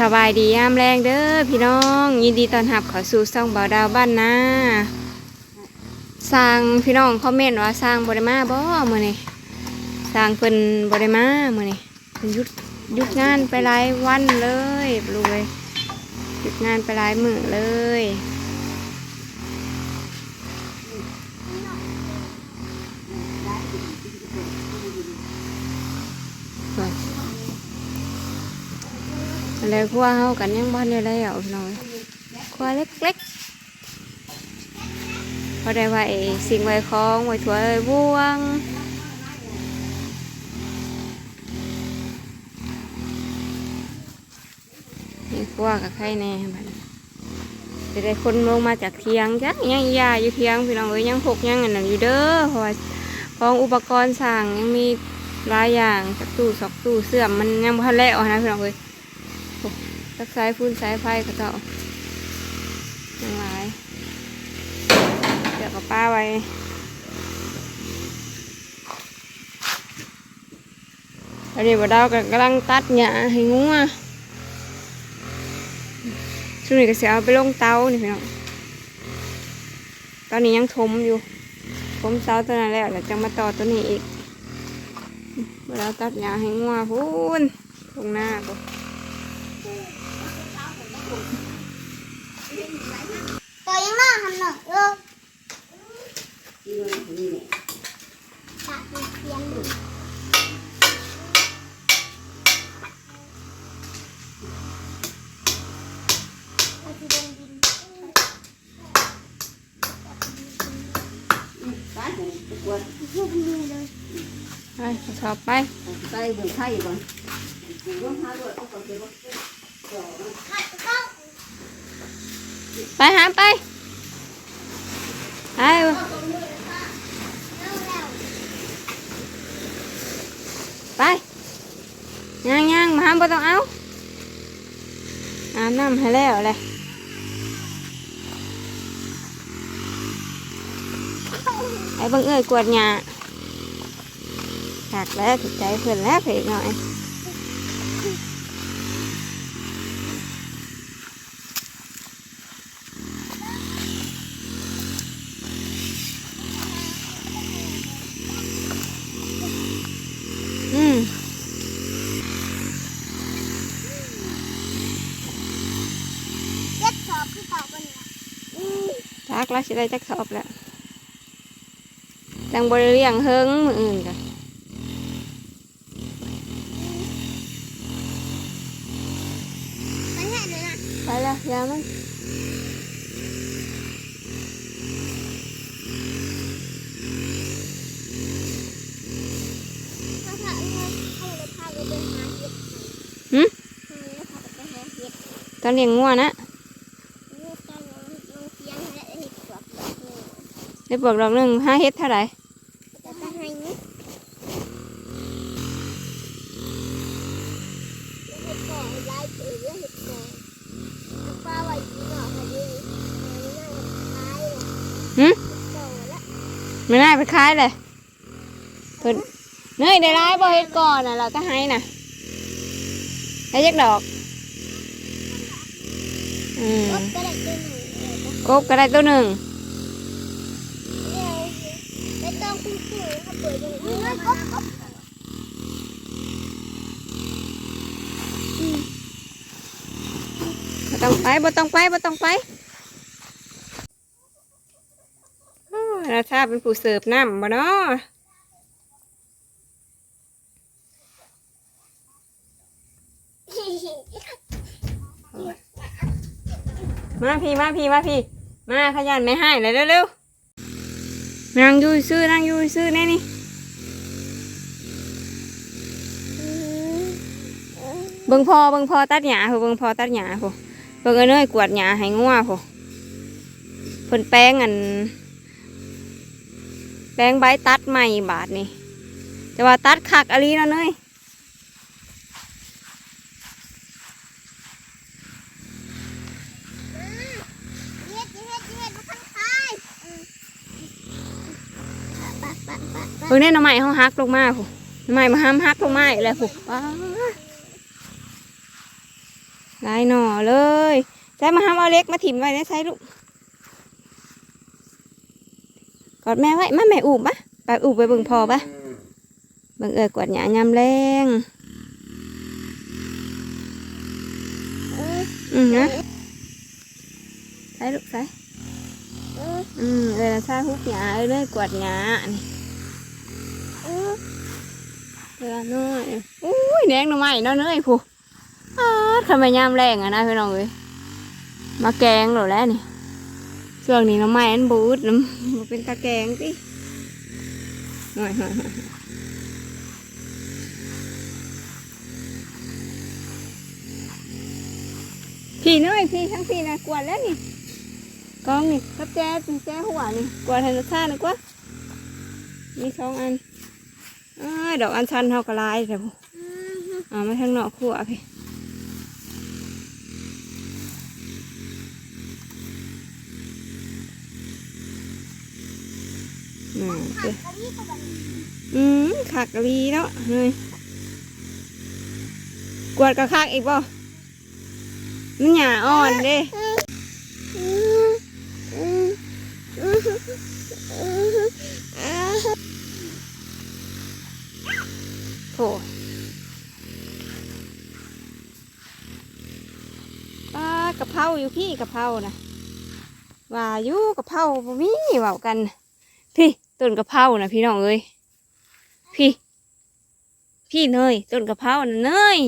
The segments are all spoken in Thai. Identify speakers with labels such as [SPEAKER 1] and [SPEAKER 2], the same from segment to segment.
[SPEAKER 1] สบายดียามแรงเด้อพี่น้อง ยินดีต้อนรับเขอสู่ซ่องเบาดาวบ้านนาสร้างพี่น้องคอมเมนต์ว่าสร้างบริมาบ่มื้อนี้สร้างเพิ่นบริมามื้อนี้เพิ่นหยุดหยุดงานไปหลายวันเลยรวยหยุดงานไปหลายมื้อเลย อะไรพวกเฮากันยังบ่ทันได้แล้วพี่น้องครัวเล็กๆพอได้ไว้สิ่งไว้ของไว้ถั่วไว้บ่วงนี่กลัวกับใครแน่บัดนี้จะได้คนลงมาจากเทียงจ้ะยังยาอยู่เทียงพี่น้องเอ้ยยังหกยังอันนั้นอยู่เด้อเพราะว่าของอุปกรณ์สั่งยังมีหลายอย่างจากตู้สอกตู้เสื่อมมันยังบ่ทันแล้วนะพี่น้องเอ้ยโอ้ ตักสายฟูนสายไฟก็เจ้ายังหลายเดี๋ยวกับป้าไว้อันนี้บ่ดาวก็กำลังตัดหญ้าให้งูอะช่วงนี้ก็เสียเอาไปลงเตานี่พี่น้อง ตอนนี้ยังทมอยู่ ผมเตาตัวนั้นแล้วแล้วจะมาต่อตัวนี้อีกบ่ดาวตัดหญ้าให้งูอะพูนตรงหน้าก็
[SPEAKER 2] ตัวยังน่าทำหนึ่งเออตาเป็นเพียงหนึ่งเอาที่ลงดิน
[SPEAKER 3] ไปผมปวด
[SPEAKER 2] ยกมือเลย
[SPEAKER 1] ไปกระสอบไป
[SPEAKER 3] ไปเบิ่งไข่ก่อนร่วมหาด้วยเอาก่อนเดี๋ยว
[SPEAKER 2] ขัดกล้อง
[SPEAKER 1] ไปหาไปไป
[SPEAKER 2] เร็วแล้ว
[SPEAKER 1] ไปย่างย่างมาหาบ่ต้องเอาอาบน้ำให้แล้วเลยไอ้เบังเอ้ยกวดหญ้าหักแล้วถูกใจเพื่อนแล้วเพกหน่อยอืม
[SPEAKER 2] เจ็ดสอบคือเต่ากันเนี่ยอืม
[SPEAKER 1] จักแล้ว สิได้จักสอบแล้วจังบริเลี้ยงเฮิงมืออื่นกัน
[SPEAKER 2] มันใหญ่เลยนะ
[SPEAKER 1] ไปแล้วยามัน
[SPEAKER 2] ถ้าพาเงินเขาเลยพาไปเดินหาเห็ด
[SPEAKER 1] หึ
[SPEAKER 2] พาเลยพาไปหาเห็ด
[SPEAKER 1] ตอนเลี้ยงงัวนะ
[SPEAKER 2] ลูกกันน้องน้องเพียงและเห็ดกวาดแบบนี้
[SPEAKER 1] ได้บอกดอกหนึ่งห้าเฮ็ดเท่าไหร่
[SPEAKER 2] แต่ก็ให้นี่เห็ดก่อให้ย้ายไปเรื่องเห็ดก่อแล้วป้าไว้ที่หนอกให้ดีให้นั่งท้ายเลย
[SPEAKER 1] หึ
[SPEAKER 2] เก่าแล้ว
[SPEAKER 1] ไม่น่าไปขายเลยเพิ่นเนยได้ร้ายบ่เฮ็ดก่อนน่ะเราก็ให้น่ะให้ยักดอกอืม
[SPEAKER 2] รถก็ได้ตัวหนึ่งเลยนะ
[SPEAKER 1] กบก็ได้ตัวหนึ่ง
[SPEAKER 2] เนี่ยไม่ต้องคุ้นๆเขาเปิดอย่างนี้นะก บ่
[SPEAKER 1] ต้องไปบ่ต้องไปบ่ต้องไปโอ้ยราชาเป็นผู้เสิร์ฟน้ำบ่เนาะมาพี่มาพี่มาพี่ มาขยันไม่ให้เลยเร็วๆ นั่งอยู่ซื้อนั่งอยู่ซื้อแน่นี่เบิ่งพอเบิ่งพอตัดหญ้าผู้เบิ่งพอตัดหญ้าผู้เบิ่งเอ้ยกวาดหญ้าให้งัวผู้เพิ่นแป้งอันแป้งใบตัดใหม่บาทนี่แต่ว่าตัดคักอะลีเนาะเนย
[SPEAKER 2] เฮ็ดเฮ็ดเฮ็ดมาทันคายปะป
[SPEAKER 1] พิ่งแน่หน่อไม้เฮาฮักลงมาผู้หน่อไม้มาห้ามฮักลงมาอีกแล้วผู้ว้าลายหน่อเลยใช้มาห้ามเอาเล็กมาถิ่มไว้นะใช้ลูกกอดแม่ไว้มาแม่อูบปะไปอูบไปเบิ่งพอปะเบิ่งเอ่ยกวดหยายามแรงอืมนะใช้ลูกใช้อืมเออใช้ฮุกหยาเอ้ยเลยกวดหยานี่ เออน้อยอุ้ยแดงหน่อไม้เนาะเนยผู้อ้าทำไมยามแรงอะนะพี่น้องเอ้ยมาแกงหรอแล้วนี่ช่วงนี้หน่อไม้อันบูดน้ำมันเป็นตะแกงติหน่อยหน่อยหน่อยพี่น้อยพี่ทั้งพี่นะกวาดแล้วนี่กองนี่กับแจ๊ดแจ๊หัวนี่กวาดธรรมชาตินะกว่ามีสองอันอ้าย ดอกอัญชันเท่ากระลายแต่พวกเอามาทางนอกขัวพี่อืมเด้อ
[SPEAKER 2] อันนี้ก็แบบ
[SPEAKER 1] อืมขากะลีเนาะเฮ้ยกวาดกระคักอีกบ่มันหยาอ่อนเด้ โถปลากระเพราอยู่พี่กระเพรานะว่าอยู่กระเพราบ่มีเว้ากัน พี่ต้นกระเพรานะพี่น้องเอ้ยพี่ พี่เนยต้นกระเพรานะเนย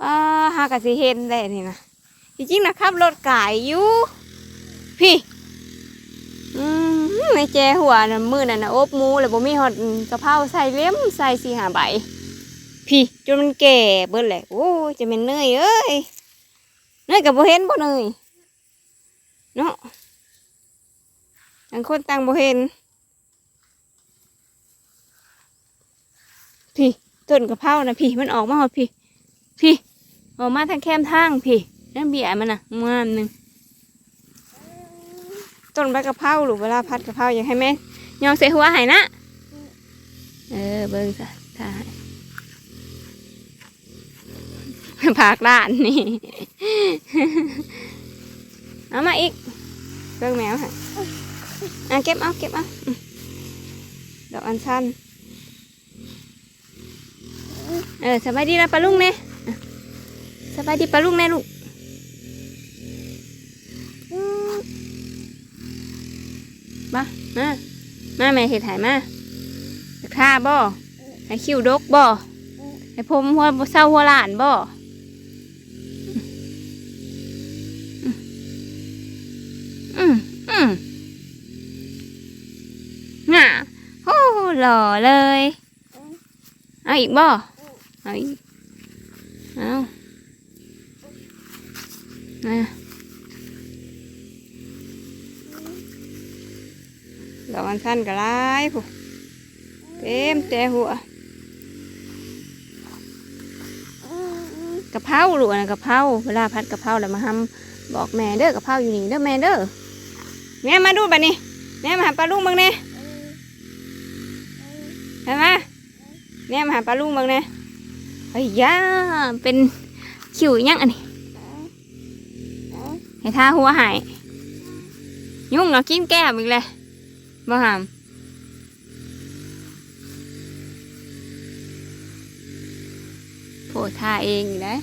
[SPEAKER 1] ว้าหากะสิเห็นได้นี่นะจริงๆนะขับรถไก่อยู่พี่ ในแจหัวน่ะมือนั่นน่ะอบหมูแล้วบ่มีฮอดกะเพราใส่เล้มใส่สี่ห้าใบ พี่จนมันแก่เบิดแหละโอ้ยจะเป็นเนยเอ้ยเนยกับบ่เห็นบ่เนยเนาะต่างคนต่างบ่เห็น พี่ต้นกะเพรานะพี่มันออกมาหอดพี่ พี่ออกมาทางแคมทางพี่นั่นเบียมันน่ะงามหนึ่ง ต้นใบกะเพราหรือเวลาพัดกะเพราอยากให้แม่ยองเสียหัวใหายนะ เออเบิ่งซะถ่ายผากด้านนี่ เอามาอีกเบิ่งแมวค่ะอะเก็บเอาเก็บเอาดอกอัญชันเออสบายดีนะปลาลุงเนี่ยสบายดีปลาลุงแน่ลูก มามามาแม่เห็ดหายมาจะฆ่าบ่ให้คิ้วดกบ่ให้ผมหัวเศร้าหัวหลานบ่อืมอืมน่ะโอ้หล่อเลยเอาอีกบ่เอาอีกเอามา ดอกอันสั้นก็ร้ายผู้เต็มแต่หัวกะเพราหรือนะกะเพราเวลาพัดกะเพราแล้วมาทำบอกแม่เด้อกะเพราอยู่นี่เด้อแม่เด้อแม่มาดูบัดนี้แม่มาหาปลาลุงเบ้างเนี่ยเห็นไหมแม่มาหาปลาลุงเบ้างเนี่ยเฮ้ยย่าเป็นขิวยังอันนี้ให้ท่าหัวหายยุ่งเนาะกินแก้มอีกเลย บ่หามโผท่าเองอยู่ได้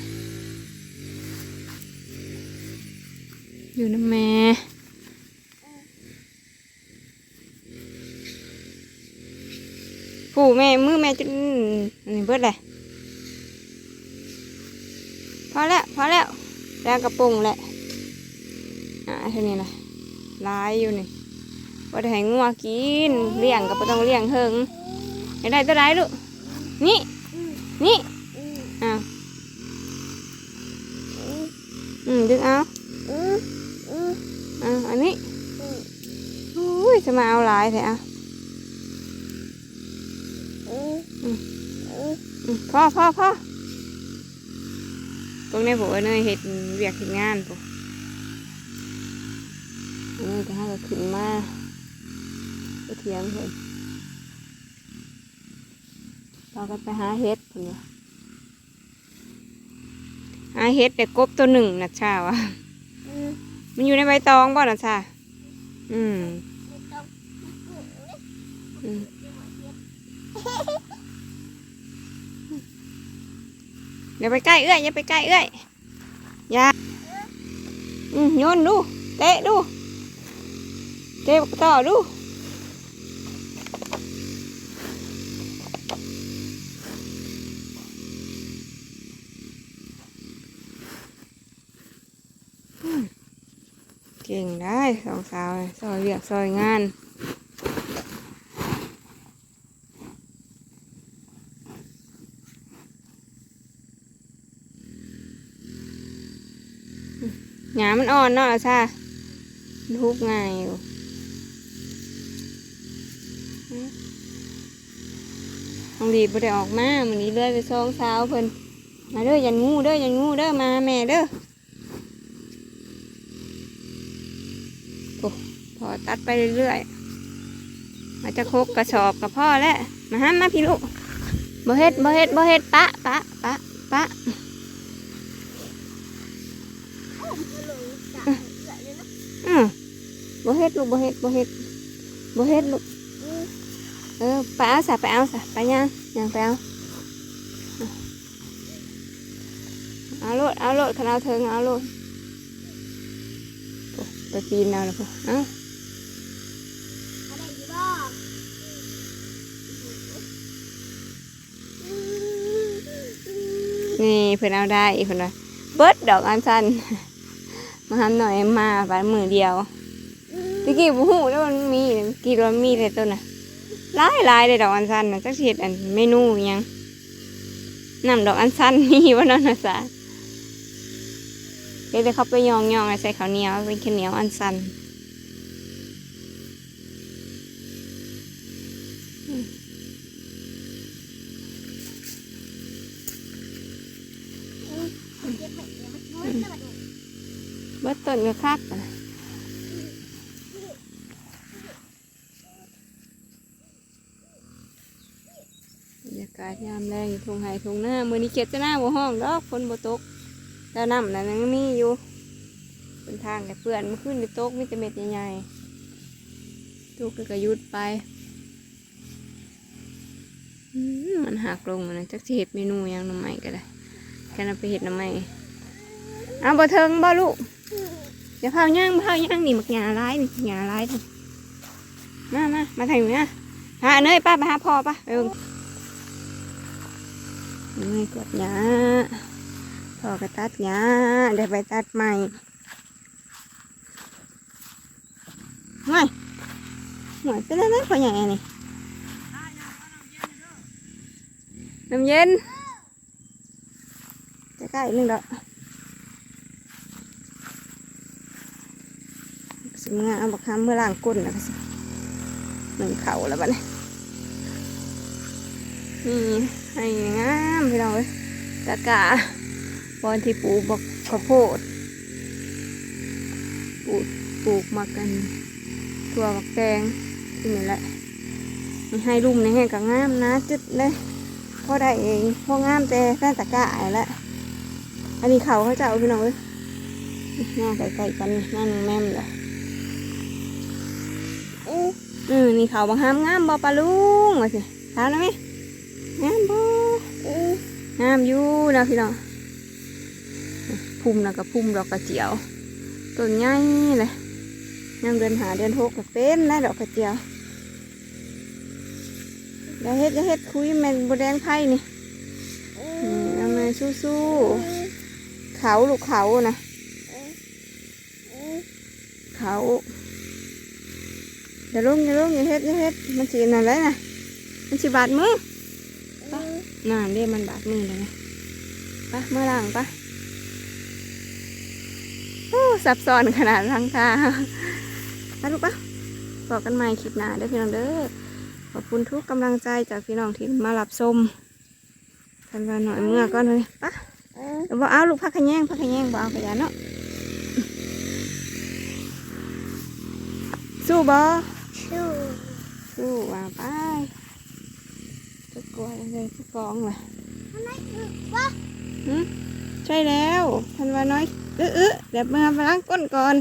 [SPEAKER 1] อยู่นะแม่ผู้แม่มือแม่จะอันนี้เบิดเลยพอแล้วพอแล้วแล้วกระปุงแหละอ่าเท่านี้แหละลายอยู่นี่ ว่ได้ให้งัวกินเลี้ยงก็บ่ต้องเลี้ยงเฮิงให้ได้ตัวใดลูกนี่ นี่อ้าวอืมดึงเอาเอาอันนี้อุ้ยจะมาเอาหลายแท้อะอืมพ่อพ่อพ่อตรงนี้ผมเนยเห็ดเวียกเห็ดงานผมอันนี้จะให้เราขึ้นมา เถียงเพิ่นเราก็ไปหาเฮ็ดเพิ่นว่าอาเฮ็ดแต่กบตัวหนึ่งนะชาวะ
[SPEAKER 2] อืม
[SPEAKER 1] มันอยู่ในใบตองบ่นะชาอืม
[SPEAKER 2] ไม่ต้องไม่กุ้งเลย
[SPEAKER 1] อืมอย่าไปใกล้เอื้อยอย่าไปใกล้เอื้อยอย่าอืมโยนดู เตะดู เตะต่อดู เก่งได้สองสาวเลยซอยเรียกซอยงานหงามันอ่อนเนาะล่ะซ่าทุบง่ายอยู่ต้องดีบ่ได้ออกมามันนี้เลื่อยไปซองสาวเพิ่นมาเด้อยันงูเด้อยันงูเด้อมาแม่เด้อ โอ้พอตัดไปเรื่อยๆ มาจะคกกระสอบกับพ่อแล้ว มาห้ามมาพี่ลูกบ่เฮ็ดบ่เฮ็ดบ่เฮ็ดปะปะปะปะ
[SPEAKER 2] อืม
[SPEAKER 1] บ่เฮ็ดลูกบ่เฮ็ดบ่เฮ็ดบ่เฮ็ดลูก เออไปเอาซะไปเอาซะไปยังยังไปเอาเอาโลดเอาโลดขนาดเถิงเอาโลด ไปปีนเอาแล้วพวกเอา
[SPEAKER 2] อะไรดีบ้าง
[SPEAKER 1] นี่เพิ่นเอาได้เพิ่นว่าเบิดดอกอันสั้นมาทำหน่อยมาบามือเดียวตะกี้บ่ฮู้แล้วมันมีกี้ว่ามีแต่ต้นน่ะหลายหลายเลยดอกอันสั้นน่ะจักสิเฮ็ดอันเมนูยังนำดอกอันสั้นมีบ่เนั่นน่ะซะ เดี๋ยวเข้าไปยองยองๆใส่ข้าวเหนียวเป็นข้าวเหนียวอันสัน
[SPEAKER 2] เบิด
[SPEAKER 1] ต้นก็คักอะบรรยากาศยามแรงอยู่ทงไห้ทงหน้ามือนี้เกียรจะหน้าบ่ห้องดอกฝนบ่ตก แล้วน้ำนั่นยังมีอยู่เป็นทางแต่เปื่อนมันขึ้นไปตกมีแต่เม็ดใหญ่ๆตุกก็ยุดไปมันหักลงมันนะจักสิเห็ดเมนูยังน้ำใหม่ก็ได้แค่นั้นไปเห็ดน้ำใหม่เอาบ่เทิงบ่ลูกอย่าเผาย่างเผาย่างนี่มักหยาร้ายนี่หยาร้ายนี่มามามาถ่ายหนูนะหาเนยป้าไปหาพ่อป้าไปเบิ่งเนยกดหยา พอก็ตัดหยาเดี๋ยวไปตัดใหม่ไม่หวยเป็นอะไรพ่อใหญ่นี่น้ำเย็นจะใกล้นึงดอกสิมงเอาบักคำเมื่อล้างก้นแล้วก็สิหนึ่งเข่าแล้วบัดนี้นี่ให้งามพี่น้องเอ้ยตะกา บอนที่ปลูกบักข้าวโพดปลูกปลูกมากันตัวบักแตงที่นี่แหละมีให้ลุ่มในแห้งกับงามนะจุดเลยพอได้เองพองามแต่แค่ตะกาไอ้ละอันนี้เขาเขาจะเอาพี่น้องเอ้ยหน้าใกล้ๆกันนั่นแม่มเลย
[SPEAKER 2] อืม
[SPEAKER 1] อืมนี่เขาบางห้ามงามบ่ปลาลุงว่าสิถามนะแม่งามบ่
[SPEAKER 2] อืม
[SPEAKER 1] งามอยู่นะพี่น้อง พุ่มแล้วก็พุ่มดอกกระเจียวต้นใหญ่เลยยังเดือนหาเดือนหกก็เป็นนะดอกกระเจียวอย่าเฮ็ดอย่าเฮ็ดคุยแม่นบแดงไผ่นี่เอามาสู้ๆเขาลูกเขานะเขาอย่าลงอย่าลงอย่าเฮ็ดอย่าเฮ็ดมันสีนั่นเลยนะมันสีบาดมือ
[SPEAKER 2] อืม
[SPEAKER 1] น่าเรียมันบาดมือเลยนะไปเมื่อหลังปะ ซับซ้อนขนาดทางทางไปลูกปะบอกกันใหม่คลิปหน้าเด้อพี่น้องเด้อขอบคุณทุกกำลังใจจากพี่น้องที่มารับชมกันว่าหน่อยเมื่อก่อนเลยปะ
[SPEAKER 2] อืม
[SPEAKER 1] เดี๋ยวบอกเอาลูกพักขะแยงพักขะแยงบอกเอาไปยาเนาะสู้บอ
[SPEAKER 2] สู้
[SPEAKER 1] สู้ว่าไปจะกลัวอะไรจะกองเลย
[SPEAKER 2] ทำไมอืมว่า
[SPEAKER 1] หืมใช่แล้วทันว่าน้อยเออเออเดี๋ยวมาล้างก้นก่อน